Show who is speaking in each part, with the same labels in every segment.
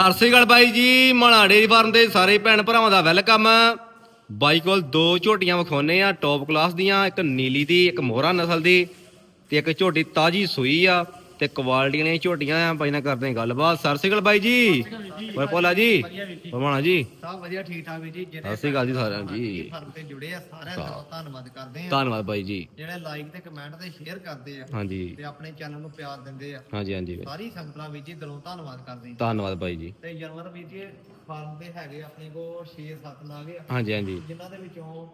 Speaker 1: ਸਤਿ ਸ਼੍ਰੀ ਅਕਾਲ ਬਾਈ ਜੀ ਮਾਣਾ dairy farm ਦੇ ਸਾਰੇ ਭੈਣ ਭਰਾਵਾਂ ਦਾ ਵੈਲਕਮ। ਬਾਈ ਕੋਲ ਦੋ ਝੋਟੀਆਂ ਵਿਖਾਉਨੇ ਆ ਟੌਪ ਕਲਾਸ ਦੀਆਂ, ਇੱਕ ਨੀਲੀ ਦੀ, ਇੱਕ ਮੋਹਰਾ ਨਸਲ ਦੀ ਤੇ ਇੱਕ ਝੋਟੀ ਤਾਜੀ ਸੂਈ ਆ। ਤੇ ਕੁਆਲਿਟੀ ਦੀਆਂ ਝੋਟੀਆਂ ਆ ਬਾਈ ਨਾਲ ਕਰਦੇ ਹਾਂ ਗੱਲਬਾਤ। ਸਤਿ ਸ਼੍ਰੀ ਅਕਾਲ ਬਾਈ ਜੀ। ਹੋਰ ਭੋਲਾ ਜੀ? ਹੋਰ ਮਾਣਾ ਜੀ।
Speaker 2: ਸਭ ਵਧੀਆ ਠੀਕ ਠਾਕ ਵੀ ਜੀ।
Speaker 1: ਸਤਿ ਸ਼੍ਰੀ ਅਕਾਲ ਜੀ ਸਾਰਿਆਂ ਨੂੰ ਜੀ।
Speaker 2: ਫਰਮ ਤੇ ਜੁੜੇ ਆ ਸਾਰਿਆਂ ਦਾ ਧੰਨਵਾਦ ਕਰਦੇ ਆ।
Speaker 1: ਧੰਨਵਾਦ ਬਾਈ ਜੀ।
Speaker 2: ਜਿਹੜੇ ਲਾਈਕ ਤੇ ਕਮੈਂਟ ਤੇ ਸ਼ੇਅਰ ਕਰਦੇ ਆ
Speaker 1: ਹਾਂਜੀ।
Speaker 2: ਤੇ ਆਪਣੇ ਚੈਨਲ ਨੂੰ ਪਿਆਰ ਦਿੰਦੇ ਆ।
Speaker 1: ਹਾਂਜੀ ਹਾਂਜੀ।
Speaker 2: ਸਾਰੀ ਸੰਗਤਾਂ ਵੀ ਜੀ ਦਿਲੋਂ ਧੰਨਵਾਦ ਕਰਦੇ ਆ।
Speaker 1: ਧੰਨਵਾਦ ਬਾਈ ਜੀ।
Speaker 2: ਤੇ ਜਾਨਵਰ ਵੀ ਜੀ ਫਾਰਮ ਤੇ ਹੈਗੇ ਆਪਣੇ ਕੋਲ 6-7 ਲਾਗੇ
Speaker 1: ਹਾਂਜੀ ਹਾਂਜੀ।
Speaker 2: ਜਿਨ੍ਹਾਂ ਦੇ ਵਿੱਚੋਂ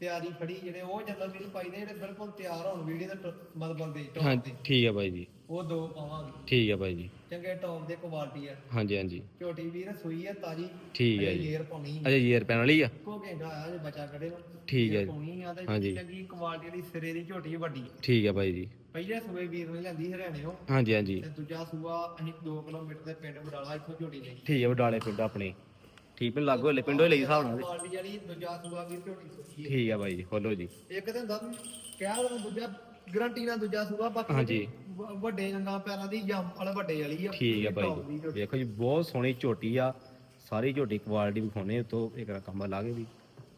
Speaker 2: ਤਿਆਰੀ ਫੜੀ ਜਿਹੜੇ ਉਹ ਜਾਨਵਰ ਵੀ ਪਾਈਦੇ ਜਿਹੜੇ ਬਿਲਕੁਲ ਤਿਆਰ ਹੋਣ ਵੀਡੀਓ ਦੇ ਮਤਲਬ ਦੇ ਟੌਪ
Speaker 1: ਹਾਂਜੀ ਠੀਕ ਹੈ ਬਾਈ ਜੀ।
Speaker 2: ਉਹ ਦੋ ਪਾਵਾਂਗੇ।
Speaker 1: ਠੀਕ ਹੈ ਬਾਈ ਜੀ।
Speaker 2: ਚੰਗੇ ਟੌਪ ਦੇ ਕੁਆਲਿਟੀ ਆ।
Speaker 1: ਹਾਂਜੀ ਹਾਂਜੀ।
Speaker 2: ਝੋਟੀ ਵੀਰ ਸੂਈ ਆ ਤਾਜੀ।
Speaker 1: ਠੀਕ ਹੈ ਜੀ।
Speaker 2: ਲੇਅਰ ਪਾਉਣੀ
Speaker 1: ਅਜੇ ਯੇਰ ਪੈਣ ਵਾਲੀ ਆ।
Speaker 2: ਕੋ ਘੰਟਾ ਆਇਆ ਜੇ ਬੱਚਾ ਕੜੇ ਨੂੰ।
Speaker 1: ਠੀਕ ਹੈ ਜੀ।
Speaker 2: ਪਾਉਣੀ ਆ ਤੇ
Speaker 1: ਹਾਂਜੀ।
Speaker 2: ਚੰਗੀ ਕੁਆਲਿਟੀ ਦੀ ਸਿਰੇ ਦੀ ਝੋਟੀ ਵੱਡੀ
Speaker 1: ਠੀਕ ਹੈ ਬਾਈ ਜੀ।
Speaker 2: ਪਹਿਲੇ ਸੂਏ ਵੀਰ ਨੇ ਲੈਂਦੀ ਹਰਿਆਣਿਓ
Speaker 1: ਹਾਂਜੀ ਹਾਂਜੀ।
Speaker 2: ਤੇ ਦੂਜਾ ਸੂਆ ਅਸੀਂ 2 ਕਿਲੋਮੀਟਰ ਦੇ ਪਿੰਡ ਬਡਾਲਾ ਇੱਥੋਂ ਝੋਟੀ ਲਈ।
Speaker 1: ਠੀਕ ਹੈ ਬਡਾਲੇ ਪਿੰਡ ਆਪਣੇ। ਠੀਕ ਹੈ ਲਾਗੋ ਹਲੇ ਪਿੰਡੋਂ ਹੀ ਲਈ ਹਿਸਾਬ ਨਾਲ।
Speaker 2: ਜਿਹੜੀ ਦੂਜਾ ਸੂਆ ਝੋਟੀ।
Speaker 1: ਠੀਕ ਹੈ ਬਾਈ ਜੀ ਖੋਲੋ ਜੀ।
Speaker 2: ਇੱਕ ਤੇ ਹੁੰਦਾ ਕਹਿ ਲਓ ਦੂਜਾ ਗਰੰਟੀ ਨਾਲ ਦੂਜਾ ਸੂਆ ਬਾਕੀ
Speaker 1: ਹਾਂਜੀ।
Speaker 2: ਵੱਡੇ ਅੰਗਾਂ ਪੈਰਾਂ ਦੀ ਜੰਮ ਵਾਲੇ ਵੱਡੇ ਵਾਲੀ ਆ
Speaker 1: ਠੀਕ
Speaker 2: top
Speaker 1: ਬਾਈ ਜੀ। ਦੇਖੋ ਜੀ ਬਹੁਤ ਸੋਹਣੀ ਝੋਟੀ ਆ। ਸਾਰੀ ਝੋਟੀ ਕੁਆਲਿਟੀ ਵਿਖਾਉਣੇ ਤੋਂ ਇੱਕ ਰਕਮ ਲਾ ਕੇ ਵੀ।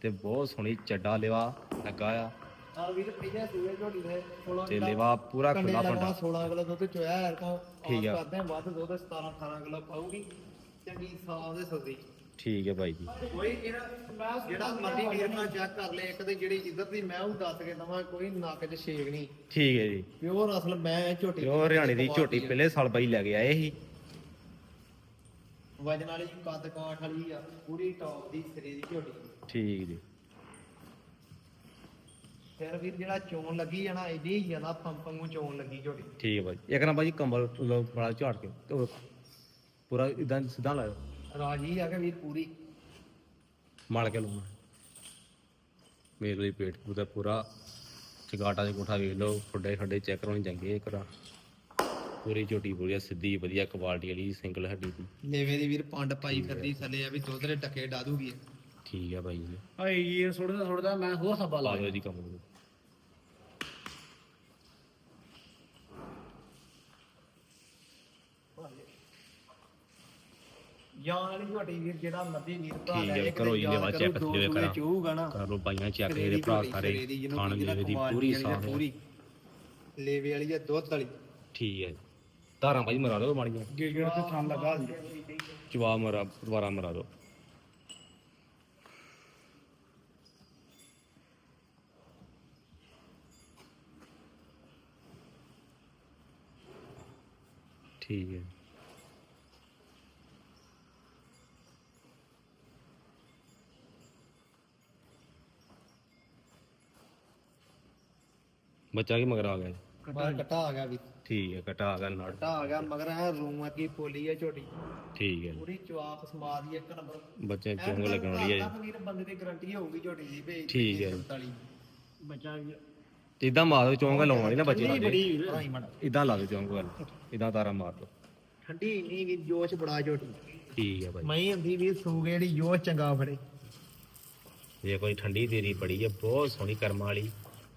Speaker 1: ਤੇ ਬਹੁਤ ਸੋਹਣੀ ਚੱਡਾ ਲਿਵਾ ਲੱਗਾ ਆ।
Speaker 2: ਆ ਵੀਰ ਪਹਿਲੇ ਸੂਏ ਝੋਟੀ ਦੇ ਕੋਲੋਂ
Speaker 1: ਤੇ ਲਿਵਾ ਪੂਰਾ ਖੁੱਲਾ ਪੰਡਾ
Speaker 2: 16 ਕਿਲੋ ਦੁੱਧ ਚੋਇਆ ਹੈ ਤਾਂ
Speaker 1: ਠੀਕ ਆ।
Speaker 2: ਕਰਦੇ ਆ ਵੱਧ ਦੁੱਧ 17 18 ਕਿਲੋ ਪਾਉਗੀ ਚੰਗੀ ਸਾਫ਼ ਦੇ ਸਬਜ਼ੀ
Speaker 1: ਠੀਕ ਹੈ ਬਾਈ ਜੀ।
Speaker 2: ਕੋਈ ਜਿਹੜਾ ਜਿਹੜਾ ਮਰਜ਼ੀ ਵੀਰ ਨਾਲ ਚੈੱਕ ਕਰ ਲੈ ਇੱਕ ਤੇ ਜਿਹੜੀ ਇੱਧਰ ਦੀ ਮੈਂ ਉਹ ਦੱਸ ਕੇ ਦਵਾਂ ਕੋਈ ਨੱਕ 'ਚ ਛੇਕ ਨਹੀਂ।
Speaker 1: ਠੀਕ ਹੈ ਜੀ।
Speaker 2: ਪਿਓਰ ਅਸਲ ਮੈਂ ਝੋਟੀ
Speaker 1: ਉਹ ਹਰਿਆਣੇ ਦੀ ਝੋਟੀ ਪਹਿਲੇ ਸਾਲ ਬਾਈ ਲੈ ਕੇ ਆਏ ਸੀ।
Speaker 2: ਵਜਨ ਵਾਲੀ ਕੱਦ ਕਾਠ ਵਾਲੀ ਆ ਪੂਰੀ ਟੌਪ ਦੀ ਸਿਰੇ ਦੀ ਝੋਟੀ।
Speaker 1: ਠੀਕ ਜੀ।
Speaker 2: ਫਿਰ ਵੀਰ ਜਿਹੜਾ ਚੋਣ ਲੱਗੀ ਆ ਨਾ ਇਹਦੀ ਜ਼ਿਆਦਾ ਪੰਪ ਚੋਣ ਲੱਗੀ ਝੋਟੀ।
Speaker 1: ਠੀਕ ਹੈ ਬਾਈ ਇੱਕ ਨਾ ਬਾਈ ਕੰਬਲ ਲਓ ਬੜਾ ਝਾੜ ਕੇ ਤੇ ਉਹ ਪੂਰਾ ਇਦਾਂ ਸਿੱਧਾ ਲਾਓ
Speaker 2: ਰਾਜੀ ਆ ਕੇ ਵੀਰ ਪੂਰੀ।
Speaker 1: ਮਲ ਕੇ ਲਾਉਣਾ ਮੇਰੇ ਲਈ ਪੇਟ ਪੂਰਾ ਪੂਰਾ। ਚਗਾਟਾ ਦੇ ਕੋਠਾ ਵੇਖ ਲਓ ਫੁੱਡੇ ਖੱਡੇ ਚੈੱਕ ਕਰਾਉਣੇ ਚੰਗੇ ਕਰਾ ਪੂਰੀ ਝੋਟੀ ਪੂਰੀ ਸਿੱਧੀ ਵਧੀਆ ਕੁਆਲਿਟੀ ਵਾਲੀ ਸਿੰਗਲ ਹੱਡੀ ਦੀ।
Speaker 2: ਲੇਵੇ ਦੀ ਵੀਰ ਪੰਡ ਪਾਈ ਫਿਰਦੀ ਥੱਲੇ ਆ ਵੀ ਦੁੱਧ ਦੇ ਟੱਕੇ ਡਾ ਦੂਗੀ।
Speaker 1: ਠੀਕ ਆ ਬਾਈ ਜੀ।
Speaker 2: ਆਈ ਇਹ ਸੁੱਟਦਾ ਸੁੱਟਦਾ ਮੈਂ ਹੋਰ ਸੱਬਾ
Speaker 1: ਲਾ ਦਿਓ ਜੀ ਕੰਮ ਨੂੰ।
Speaker 2: ਜਾਨ ਵਾਲੀ ਝੋਟੀ ਵੀਰ ਜਿਹੜਾ ਮਰਜ਼ੀ ਵੀਰ ਭਰਾ
Speaker 1: ਠੀਕ
Speaker 2: ਲੈ
Speaker 1: ਹੈ,
Speaker 2: ਜੇ
Speaker 1: ਕਰੋ ਜੀ, ਲੈਵਾ check ਜਿਵੇਂ ਕਰਾਂ।
Speaker 2: ਚੂਗਾ ਨਾ।
Speaker 1: ਕਰ ਲੋ ਬਾਈਆਂ ਚੱਕ
Speaker 2: ਸਿਰੇ
Speaker 1: ਇਹਦੇ
Speaker 2: ਦੀ
Speaker 1: ਭਰਾ
Speaker 2: ਝੋਟੀ,
Speaker 1: ਸਾਰੇ
Speaker 2: ਸਿਰੇ ਦੀ ਜਿਹਨੂੰ
Speaker 1: ਖਾਣ
Speaker 2: ਕਹਿੰਦੇ
Speaker 1: ਮੇਵੇ ਦੀ
Speaker 2: ਕੁਆਲਿਟੀ
Speaker 1: ਪੂਰੀ
Speaker 2: ਵਾਲੀ ਆ,
Speaker 1: ਸਾਫ਼ ਹੈ।
Speaker 2: ਪੂਰੀ ਲੇਵੇ ਵਾਲੀ ਆ ਦੁੱਧ ਵਾਲੀ।
Speaker 1: ਠੀਕ ਹੈ ਧਾਰਾਂ ਬਾਈ ਮਰਾ ਦਿਓ ਮਾੜੀਆਂ।
Speaker 2: ਗੇਗੜ ਤੇ ਥਾਂ ਲਗਾ
Speaker 1: ਜਵਾਬ ਮਰਾ ਦੁਬਾਰਾ ਮਰਾ ਦਿਓ। ਠੀਕ ਹੈ। ਬੱਚਾ ਕੀ ਮਗਰ ਆ ਗਿਆ ਜੀ?
Speaker 2: ਬਾਹਰ ਕੱਟਾ ਆ ਗਿਆ ਵੀ।
Speaker 1: ਠੀਕ ਹੈ ਕਟਾ ਆ ਗਿਆ ਨਾਲ।
Speaker 2: ਕੱਟਾ ਆ ਗਿਆ ਮਗਰ ਇਹ ਰੂਮ ਕੀ ਪੋਲੀ ਆ ਝੋਟੀ।
Speaker 1: ਠੀਕ ਹੈ
Speaker 2: ਪੂਰੀ ਚਵਾਪ ਸਮਾਦ ਦੀ ਇੱਕ ਨੰਬਰ
Speaker 1: ਬੱਚੇ ਚੰਗ ਲੱਗਣ ਵਾਲੀ ਹੈ ਜੀ।
Speaker 2: ਵੀਰ ਬੰਦੇ ਦੀ ਗਾਰੰਟੀ ਹੋਊਗੀ ਝੋਟੀ ਦੀ ਭੇਜ
Speaker 1: ਠੀਕ ਹੈ।
Speaker 2: ਬੱਚਾ ਵੀ
Speaker 1: ਤੇ ਇਦਾਂ ਮਾਰ ਦਿਓ ਚੌਂਕਾ ਲਾਉਣ ਵਾਲੀ ਨਾ ਬੱਚੇ
Speaker 2: ਬੜੀ
Speaker 1: ਨਾਲ
Speaker 2: ਭਰਾਈ
Speaker 1: ਇਦਾਂ ਲਾ ਚੌਂਕ ਵੱਲ। ਇਦਾਂ ਤਾਰਾ ਮਾਰ ਦਿਓ।
Speaker 2: ਠੰਡੀ ਇੰਨੀ ਵੀ ਜੋਸ਼ ਬੜਾ ਝੋਟੀ।
Speaker 1: ਠੀਕ ਹੈ ਭਾਈ
Speaker 2: ਮਈ ਹੁੰਦੀ ਵੀ ਸੂਗੇ ਜਿਹੜੀ ਜੋਸ਼ ਚੰਗਾ ਫੜੇ।
Speaker 1: ਜੇ ਕੋਈ ਠੰਡੀ ਦੇਰੀ ਬੜੀ ਹੈ ਬਹੁਤ ਸੋਹਣੀ ਕਰਮਾਂ ਵਾਲੀ।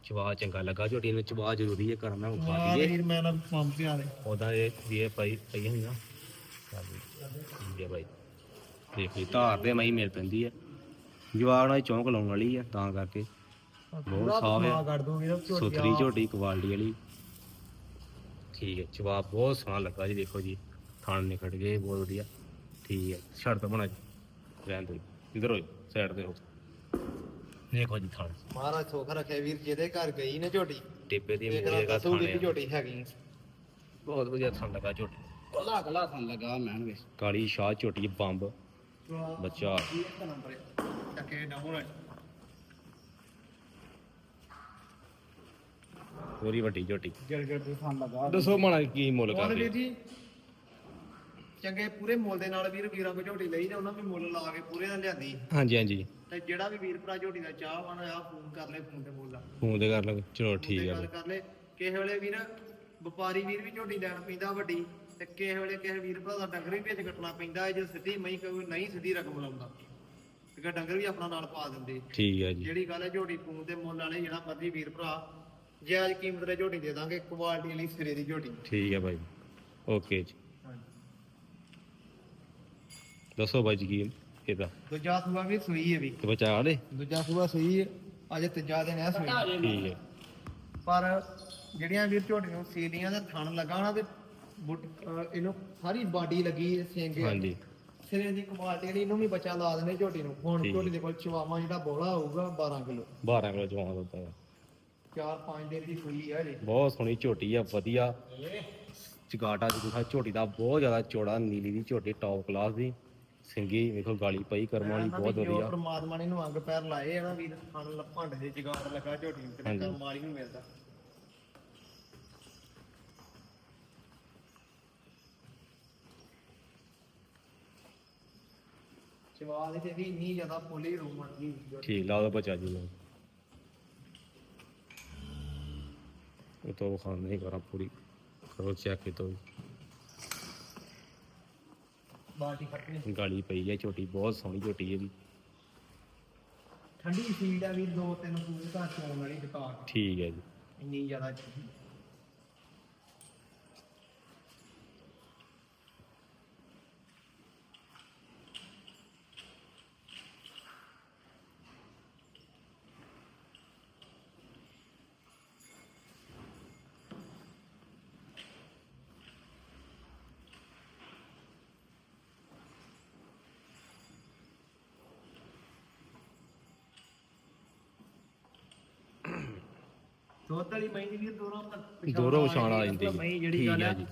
Speaker 1: ਚਵਾ ਚੰਗਾ ਲੱਗਾ ਝੋਟੀ ਨੂੰ ਚਵਾ ਜ਼ਰੂਰੀ ਹੈ ਕਰਨਾ ਉਹ
Speaker 2: ਆ
Speaker 1: ਲਈਏ।
Speaker 2: ਵੀਰ ਮੈਂ ਨਾ ਪੰਪ ਤੇ ਆ ਦੇ
Speaker 1: ਉਹਦਾ ਇਹ ਵੀ ਇਹ ਪਈ ਪਈ ਚੱਲ ਜੀ। ਠੀਕ ਹੈ ਭਾਈ ਦੇਖ ਲਈ ਧਾਰ ਦੇ ਮਈ ਮਿਲ ਪੈਂਦੀ ਹੈ ਜਵਾਬ ਨਾਲ ਚੌਂਕ ਲਾਉਣ ਵਾਲੀ ਹੈ ਤਾਂ ਕਰਕੇ। ਬਹੁਤ ਸਾਫ਼ ਹੈ
Speaker 2: ਨਾ
Speaker 1: ਸੁਥਰੀ ਝੋਟੀ ਕੁਆਲਿਟੀ ਵਾਲੀ। ਠੀਕ ਹੈ ਜਵਾਬ ਬਹੁਤ ਸੋਹਣਾ ਲੱਗਾ ਜੀ ਦੇਖੋ ਜੀ। ਥਣ ਨਿਕਟ ਗਏ ਬਹੁਤ ਵਧੀਆ। ਠੀਕ ਹੈ ਛੱਡ ਦੋ ਬਣਾ ਜੀ। ਰਹਿਣ ਦੋ ਇਧਰ ਹੋ ਸਾਈਡ ਤੇ ਹੋ। ਦੇਖੋ ਜੀ ਥਣ
Speaker 2: ਮਹਾਰਾਜ ਸੁੱਖ ਰੱਖੇ ਵੀਰ ਜਿਹਦੇ ਘਰ ਗਈ ਨੇ ਝੋਟੀ।
Speaker 1: ਟੇਪੇ ਦੀ ਮੂਰੇ ਦਾ ਥਣ ਆ।
Speaker 2: ਝੋਟੀ ਹੈਗੀ।
Speaker 1: ਬਹੁਤ ਵਧੀਆ ਥਣ ਲੱਗਾ ਝੋਟੀ।
Speaker 2: ਕੱਲਾ ਕੱਲਾ ਥਣ ਲੱਗਾ ਮੈਨ ਵੇ
Speaker 1: ਕਾਲੀ ਸ਼ਾਹ ਝੋਟੀ ਬੰਬ। ਬੱਚਾ।
Speaker 2: ਇੱਕ ਨੰਬਰ ਟੱਕੇ
Speaker 1: ਵੱਡੀ ਝੋਟੀ।
Speaker 2: ਗਿਰ ਗਿਰ ਦੇ ਥਣ ਲੱਗਾ।
Speaker 1: ਦੱਸੋ ਮਾਣਾ ਕੀ ਮੁੱਲ
Speaker 2: ਵੀਰ ਜੀ ਚੰਗੇ ਪੂਰੇ ਮੁੱਲ ਦੇ ਨਾਲ ਵੀਰ ਵੀਰਾਂ ਕੋ ਝੋਟੀ ਲਈ ਤੇ ਉਹਨਾਂ ਵੀ ਮੁੱਲ ਲਾ ਕੇ ਪੂਰੇ ਨਾਲ ਲਿਆਂਦੀ।
Speaker 1: ਹਾਂਜੀ ਹਾਂਜੀ।
Speaker 2: ਤੇ ਜਿਹੜਾ ਵੀ ਵੀਰ ਭਰਾ ਝੋਟੀ ਦਾ ਚਾਹਵਾਨ ਆ ਫੋਨ ਕਰ ਲੈ ਫੋਨ ਤੇ ਮੁੱਲ ਆ
Speaker 1: ਫੋਨ ਤੇ ਕਰ ਲਓ ਚਲੋ ਠੀਕ ਹੈ
Speaker 2: ਗੱਲ ਕਰ ਲੈ। ਕਿਸੇ ਵੇਲੇ ਵੀਰ ਵਪਾਰੀ ਵੀਰ ਵੀ ਝੋਟੀ ਲੈਣ ਪੈਂਦਾ ਵੱਡੀ ਤੇ ਕਿਸੇ ਵੇਲੇ ਕਿਸੇ ਵੀਰ ਭਰਾ ਦਾ ਡੰਗਰ ਵੀ ਵਿੱਚ ਕੱਟਣਾ ਪੈਂਦਾ ਜੇ ਸਿੱਧੀ ਮਈ ਕੋਈ ਨਹੀਂ ਸਿੱਧੀ ਰਕਮ ਲਾਉਂਦਾ। ਤੇ ਡੰਗਰ ਵੀ ਆਪਣਾ ਨਾਲ ਪਾ ਦਿੰਦੇ।
Speaker 1: ਠੀਕ ਹੈ ਜੀ।
Speaker 2: ਜਿਹੜੀ ਗੱਲ ਹੈ ਝੋਟੀ ਫੋਨ ਤੇ ਮੁੱਲ ਵਾਲੇ ਜਿਹੜਾ ਮਰਜ਼ੀ ਵੀਰ ਭਰਾ ਜਾਇਜ਼ ਕੀਮਤ ਤੇ ਝੋਟੀ ਦੇ ਦਾਂਗੇ ਕੁਆਲਿਟੀ ਵਾਲੀ ਸਿਰੇ ਦੀ ਝੋਟੀ।
Speaker 1: ਠੀਕ ਹੈ ਭਾਈ ਓਕੇ ਜੀ। ਦੱਸੋ ਬਾਈ ਜੀ ਕੀ ਇਹਦਾ
Speaker 2: ਦੂਜਾ ਸੂਆ ਵੀ ਸੂਈ ਹੈ ਵੀ।
Speaker 1: ਤੇ ਬਚਾ ਆਲੇ
Speaker 2: ਦੂਜਾ ਸੂਆ ਸੂਈ ਹੈ। ਅੱਜ ਤੀਜਾ ਦਿਨ ਹੈ ਸੂਈ।
Speaker 1: ਠੀਕ ਹੈ।
Speaker 2: ਪਰ ਜਿਹੜੀਆਂ ਵੀਰ ਝੋਟੀ ਨੂੰ ਸੀਲੀਆਂ ਦਾ ਥਣ ਲੱਗਾ ਨਾ ਤੇ ਬੁੱਟ- ਅਹ ਇਹਨੂੰ ਸਾਰੀ ਬਾਡੀ ਲੱਗੀ ਸਿੰਗੇ
Speaker 1: ਹਾਂਜੀ।
Speaker 2: ਸਿਰੇ ਦੀ ਕੁਆਲਿਟੀ ਜਿਹੜੀ ਇਹਨੂੰ ਵੀ ਬੱਚਾ ਲਾ ਦਿੰਦੇ ਝੋਟੀ ਨੂੰ। ਹੁਣ
Speaker 1: ਠੀਕ।
Speaker 2: ਝੋਟੀ ਦੇ ਕੋਲ ਚਵਾਵਾ ਜਿਹੜਾ ਬੋਲਾ ਹੋਊਗਾ 12 ਕਿਲੋ।
Speaker 1: 12 ਕਿਲੋ ਜਵਾਨ ਦਿੱਤਾ ਹੈ।
Speaker 2: 4-5 ਦਿਨ ਦੀ ਸੂਈ ਹੈ ਜੀ
Speaker 1: ਬਹੁਤ ਸੋਹਣੀ ਝੋਟੀ ਆ ਵਧੀਆ। ਚਗਾਟਾ ਜਿਹੜਾ ਝੋਟੀ ਦਾ ਬਹੁਤ ਜ਼ਿਆਦਾ ਚੌੜਾ ਨੀਲੀ ਦੀ ਝੋਟੀ ਟੌਪ ਕਲਾਸ ਦੀ। ਸਿੰਗੀ ਵੇਖੋ ਗਾਲੀ ਪਈ ਕਰਮ ਵਾਲੀ ਬਹੁਤ ਵਧੀਆ।
Speaker 2: ਪ੍ਰਮਾਤਮਾ ਨੇ ਇਹਨੂੰ ਅੰਗ ਪੈਰ ਲਾਏ ਆ ਨਾ ਵੀਰ ਖਾਣ ਲੱਭੰਡ ਦੇ ਜਗਾੜ ਲੱਗਾ ਝੋਟੀ ਨੂੰ ਤੇ। ਕਰਮ ਵਾਲੀ ਨੂੰ ਮਿਲਦਾ। ਚਵਾਲ ਦੇ ਵੀ ਇੰਨੀ ਜ਼ਿਆਦਾ ਪੋਲੀ ਰੂਮ ਵਰਗੀ
Speaker 1: ਠੀਕ ਲਾ ਉਹਦਾ ਬਚਾ ਜੀ ਨੂੰ। ਉਹ ਤੋਂ ਖਾਣ ਨਹੀਂ ਕਰਾਂ ਪੂਰੀ। ਕਰੋ ਚੈੱਕ ਕੀਤਾ
Speaker 2: ਬਾਲਟੀ
Speaker 1: ਗਾਲੀ ਪਈ ਹੈ ਝੋਟੀ ਬਹੁਤ ਸੋਹਣੀ ਝੋਟੀ ਹੈ ਵੀ
Speaker 2: ਠੰਡੀ ਫੀਡ ਆ ਵੀ ਦੋ ਤਿੰਨ ਪੂਰੇ ਘਰ ਚੋਣ ਵਾਲੀ ਦੁਕਾਨ।
Speaker 1: ਠੀਕ ਹੈ ਜੀ।
Speaker 2: ਇੰਨੀ ਜ਼ਿਆਦਾ ਦੁੱਧ ਵਾਲੀ ਮਹੀਂ ਦੀ ਵੀ ਦੋਰੋਂ
Speaker 1: ਦੋਹਰੋਂ ਪਛਾਣ ਆ ਜਾਂਦੀ ਹੈ।
Speaker 2: ਮਹੀਂ ਜਿਹੜੀ
Speaker 1: ਠੀਕ
Speaker 2: ਗੱਲ
Speaker 1: ਹੈ
Speaker 2: ਹੈ
Speaker 1: ਜੀ।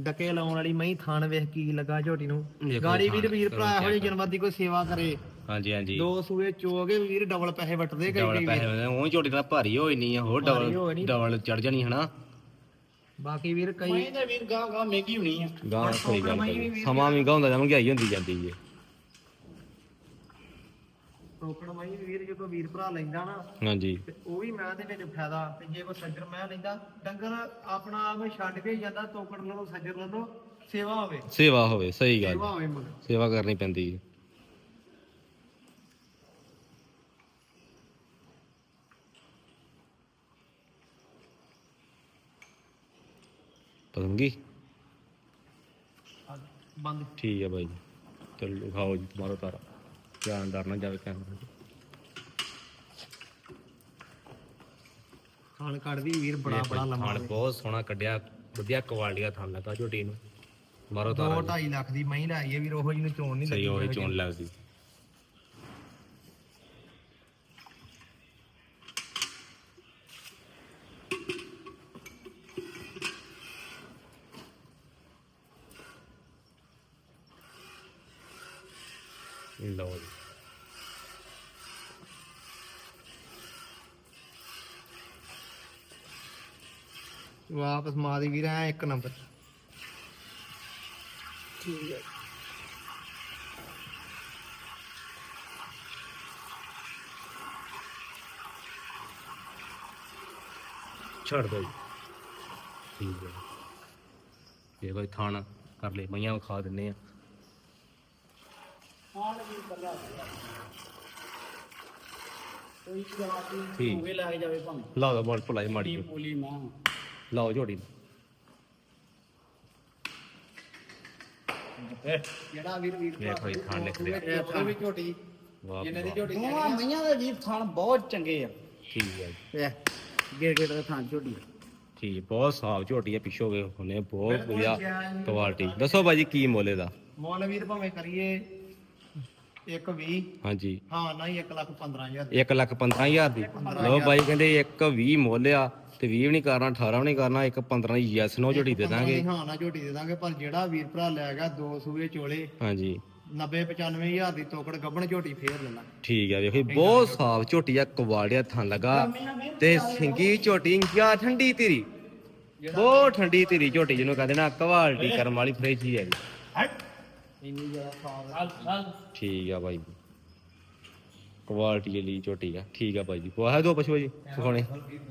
Speaker 2: ਡਕੇ ਲਾਉਣ ਵਾਲੀ ਮਹੀਂ ਥਾਣ ਵੇਖ ਕੀ ਲੱਗਾ ਝੋਟੀ ਨੂੰ ਗਾੜੀ ਵੀਰ
Speaker 1: ਥਾਣ,
Speaker 2: ਵੀਰ ਭਰਾ ਜਿਹੀ
Speaker 1: check।
Speaker 2: ਜਨਮਤ ਦੀ ਕੋਈ ਸੇਵਾ ਕਰੇ
Speaker 1: ਹਾਂਜੀ ਹਾਂਜੀ
Speaker 2: ਦੋ ਸੂਏ ਚੋਗੇ ਵੀਰ ਡਬਲ ਪੈਸੇ ਵੱਟਦੇ ਕਈ
Speaker 1: ਡਬਲ
Speaker 2: ਕਈ
Speaker 1: ਪੈਸੇ
Speaker 2: ਵੀਰ।
Speaker 1: ਹੁੰਦੇ ਉਹ ਝੋਟੀ ਦਾ ਭਾਰੀ ਹੋਈ ਨਹੀਂ ਆ ਹੋਰ
Speaker 2: ਭਾਰੀ।
Speaker 1: ਡਬਲ ਡਬਲ ਚੜ ਜਾਣੀ ਹਨਾ
Speaker 2: ਬਾਕੀ ਵੀਰ ਕਈ
Speaker 3: ਤੇ ਵੀਰ ਗਾਂ ਗਾਂ ਮਹਿੰਗੀ ਹੋਣੀ ਆ
Speaker 1: ਗਾਂ ਸਹੀ ਗੱਲ
Speaker 2: ਮਹੀਂ
Speaker 1: ਹੈ
Speaker 2: ਵੀ
Speaker 1: ਜੀ।
Speaker 2: ਵੀਰ
Speaker 1: ਸਮਾਂ ਮਹਿੰਗਾ ਹੁੰਦਾ ਜਾਂ ਮਹਿੰਗਾਈ ਹੁੰਦੀ ਜਾਂਦੀ ਹੈ
Speaker 2: ਟੋਕਣ ਮਹੀਂ ਵੀਰ ਜਦੋਂ ਵੀਰ ਭਰਾ ਲੈਂਦਾ ਨਾ
Speaker 1: ਹਾਂਜੀ।
Speaker 2: ਤੇ ਉਹ ਵੀ ਮੈਂ ਦੇ ਵਿੱਚ ਫਾਇਦਾ ਤੇ ਜੇ ਕੋਈ ਸੱਜਰ ਮੈਂ ਲੈਂਦਾ ਡੰਗਰ ਆਪਣਾ ਆਪ ਛੱਡ ਕੇ ਜਾਂਦਾ ਟੋਕਣ ਲਓ ਸੱਜਰ ਲਓ ਸੇਵਾ ਹੋਵੇ।
Speaker 1: ਸੇਵਾ ਹੋਵੇ ਸਹੀ ਗੱਲ।
Speaker 2: ਸੇਵਾ ਹੋਵੇ ਮਗਰ।
Speaker 1: ਸੇਵਾ ਕਰਨੀ ਪੈਂਦੀ ਹੈ।
Speaker 2: ਆ, ਬੰਦ।
Speaker 1: ਠੀਕ ਹੈ ਬਾਈ ਜੀ। ਚਲੋ ਖਾਓ ਜੀ ਮਾਰੋ ਤਾਰਾ। ਧਿਆਨ ਡਰਨਾ ਜਾਵੇ ਕੈਮਰਾ
Speaker 2: ਖਾਣ ਕੱਢਦੀ ਵੀਰ ਬੜਾ ਬੜਾ ਲੰਮਾ
Speaker 1: ਥਾਣ ਬਹੁਤ ਸੋਹਣਾ ਕੱਢਿਆ ਵਧੀਆ ਕੁਆਲਿਟੀ ਦਾ ਥਾਣ ਲੱਗਾ ਝੋਟੀ ਨੂੰ। ਮਾਰੋ ਤਾਰਾ
Speaker 2: 2.5 ਲੱਖ ਦੀ ਮਹੀਂ ਲਾਈ ਹੈ ਵੀਰ ਉਹੋ ਜਿਹੀ ਨੂੰ ਚੋਣ ਨਹੀਂ
Speaker 1: ਸਹੀ
Speaker 2: ਲੱਗੀ
Speaker 1: ਹੋਈ ਚੋਣ ਲੱਗਦੀ। ਲਓ ਜੀ।
Speaker 2: ਵਾਪਸ ਮਾਰੀ ਵੀਰ ਐ ਇੱਕ ਨੰਬਰ। ਠੀਕ ਹੈ।
Speaker 1: ਛੱਡ ਦੋ ਜੀ। ਠੀਕ ਹੈ। ਇਹ ਕੋਈ ਥਾਣ ਕਰ ਲੈ ਮਈਆਂ ਵਿਖਾ ਦਿੰਨੇ ਆ।
Speaker 3: ਕੋਈ ਜਵਾ ਕੇ
Speaker 1: ਠੀਕ।
Speaker 3: ਹੋਵੇ ਲੱਗ ਜਾਵੇ ਭਾਵੇਂ।
Speaker 1: ਲਾਓ ਦਾ ਬੋਲ ਭੁਲਾਈ ਮਾੜੀ
Speaker 3: ਕੀ
Speaker 1: ਜਿਹੀ।
Speaker 3: ਬੋਲੀ ਮਾਂ।
Speaker 1: ਲਾਓ ਝੋਟੀ
Speaker 2: ਜਿਹੜਾ ਵੀਰ ਵੀਰ
Speaker 1: ਇਹ ਕੋਈ ਥਾਣ ਲਿਖ ਲਿਆ
Speaker 2: ਇਹ ਵੀ ਝੋਟੀ।
Speaker 1: ਵਾਹ
Speaker 2: ਜਿੰਨੇ ਦੀ
Speaker 1: ਵਾਹ।
Speaker 2: ਝੋਟੀ
Speaker 3: ਦੋਵਾਂ ਮਈਆਂ ਦੇ ਵੀਰ ਥਣ ਬਹੁਤ ਚੰਗੇ ਆ।
Speaker 1: ਠੀਕ ਹੈ ਜੀ।
Speaker 3: ਗੇੜ ਗੇੜ ਦਾ ਥਣ ਝੋਡੀ
Speaker 1: ਠੀਕ ਬਹੁਤ ਸਾਫ਼ ਝੋਟੀ ਹੈ ਪਿੱਛੋਂ ਗਏ ਹੁਣੇ ਬਹੁਤ
Speaker 2: ਬਿਲਕੁਲ
Speaker 1: ਵਧੀਆ ਕੁਆਲਿਟੀ ਦੱਸੋ ਬਾਜੀ ਕੀ ਮੁੱਲ ਇਹਦਾ?
Speaker 2: ਮੁੱਲ ਵੀਰ ਭਾਵੇਂ ਕਰੀਏ 120
Speaker 1: ਹਾਂਜੀ।
Speaker 2: ਹਾਂ ਨਹੀਂ 1 ਲੱਖ 15000
Speaker 1: 1 ਲੱਖ 15000 ਦੀ। ਲੋ ਬਾਈ ਕਹਿੰਦੇ 1 20 ਮੁੱਲ ਆ ਤੇ 20 ਵੀ ਨਹੀਂ ਕਰਨਾ 18 ਵੀ ਨਹੀਂ ਕਰਨਾ 1 15 ਯੈਸ ਨੋ ਝੋਟੀ ਦੇ ਦਾਂਗੇ।
Speaker 2: ਹਾਂ ਨਾ ਝੋਟੀ ਦੇ ਦਾਂਗੇ ਪਰ ਜਿਹੜਾ ਵੀਰ ਭਰਾ ਲੈ ਗਿਆ ਦੋ ਸੂਏ ਚੋਲੇ
Speaker 1: ਹਾਂਜੀ।
Speaker 2: 90 95000 ਦੀ ਤੋਕੜ ਗੱਬਣ ਝੋਟੀ ਫੇਰ ਲੈ
Speaker 1: ਠੀਕ ਆ ਵੇਖੋ ਬਹੁਤ ਸਾਫ਼ ਝੋਟੀ ਆ ਕੁਆੜਿਆ ਥਾਂ ਲਗਾ ਤੇ ਸਿੰਗੀ ਝੋਟੀ ਆ ਠੰਡੀ ਧੀਰੀ ਬਹੁਤ ਠੰਡੀ ਧੀਰੀ ਝੋਟੀ ਜਿਹਨੂੰ ਕਹਿੰਦੇ ਨਾ ਕੁਆਲਿਟੀ ਕਰਮ ਵਾਲੀ ਫ੍ਰਿਜ ਹੀ ਹੈ? ਜੀ
Speaker 2: ਇੰਨੀ ਜ਼ਿਆਦਾ
Speaker 3: ਚੱਲ
Speaker 1: ਠੀਕ ਆ ਬਾਈ ਕੁਆਲਿਟੀ ਲਈ ਝੋਟੀ ਆ। ਠੀਕ ਆ ਬਾਈ ਜੀ। ਵਾਹ ਦੋ ਪਸ਼ੂ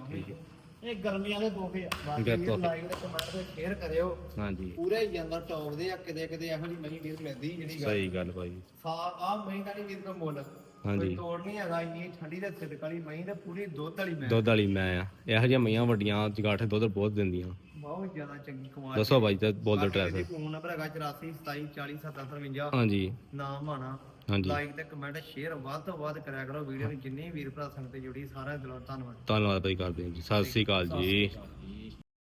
Speaker 1: ਠੀਕ ਹੈ
Speaker 2: ਇਹ ਗਰਮੀਆਂ ਦੇ ਦੋਫੇ ਆ। ਬਾਕੀ
Speaker 1: ਬਿਲਕੁਲ।
Speaker 2: ਵੀਰ ਲਾਈਕ ਤੇ ਕਮੈਂਟ ਤੇ ਸ਼ੇਅਰ ਕਰਿਓ।
Speaker 1: ਹਾਂਜੀ।
Speaker 2: ਪੂਰੇ ਹੀ ਟੌਪ ਦੇ ਆ ਕਿਤੇ ਕਿਤੇ ਇਹੋ ਜਿਹੀ ਨਹੀਂ ਵੀਰ ਲੈਂਦੀ ਜਿਹੜੀ ਗੱਲ
Speaker 1: ਸਹੀ ਗੱਲ ਬਾਈ
Speaker 2: ਸਾ ਆ ਮਹੀਂ ਦਾ ਨਹੀਂ ਵੀਰ ਮੁੱਲ।
Speaker 1: ਹਾਂਜੀ।
Speaker 2: ਕੋਈ ਤੋੜ ਨਹੀਂ ਹੈਗਾ ਇੰਨੀ ਠੰਡੀ ਤੇ ਵਾਲੀ ਮਹੀਂ ਤੇ ਪੂਰੀ ਦੁੱਧ ਵਾਲੀ ਮੈਂ।
Speaker 1: ਦੁੱਧ ਵਾਲੀ ਮੈਂ ਆ। ਇਹੋ ਜਿਹੀਆਂ ਮਈਆਂ ਵੱਡੀਆਂ ਜਗਾਠੇ ਦੁੱਧ ਬਹੁਤ ਦਿੰਦੀਆਂ।
Speaker 2: ਬਹੁਤ ਜ਼ਿਆਦਾ ਚੰਗੀ ਕਮਾਲ
Speaker 1: ਦੱਸੋ ਬਾਈ ਤੇ ਬੋਲ ਦਿਓ
Speaker 2: ਬਾਕੀ ਇਹਦੀ
Speaker 1: ਡਰੈਸ
Speaker 2: ਫੋਨ ਨੰਬਰ ਹੈਗਾ 84 27 40 753
Speaker 1: ਹਾਂਜੀ।
Speaker 2: ਨਾਮ ਆਣਾ
Speaker 1: ਹਾਂਜੀ।
Speaker 2: ਲਾਈਕ ਤੇ ਕਮੈਂਟ ਸ਼ੇਅਰ ਵੱਧ ਤੋਂ ਵੱਧ ਕਰਿਆ ਕਰੋ ਵੀਡੀਓ ਨੂੰ ਜਿੰਨੀ ਵੀਰ ਭਰਾ ਸੰਗਤ ਜੁੜੀ ਸਾਰਿਆਂ ਦਾ ਦਿਲੋਂ ਧੰਨਵਾਦ।
Speaker 1: ਧੰਨਵਾਦ ਬਾਈ ਕਰਦੇ ਹਾਂ ਜੀ। ਸਤਿ ਸ੍ਰੀ ਅਕਾਲ ਜੀ।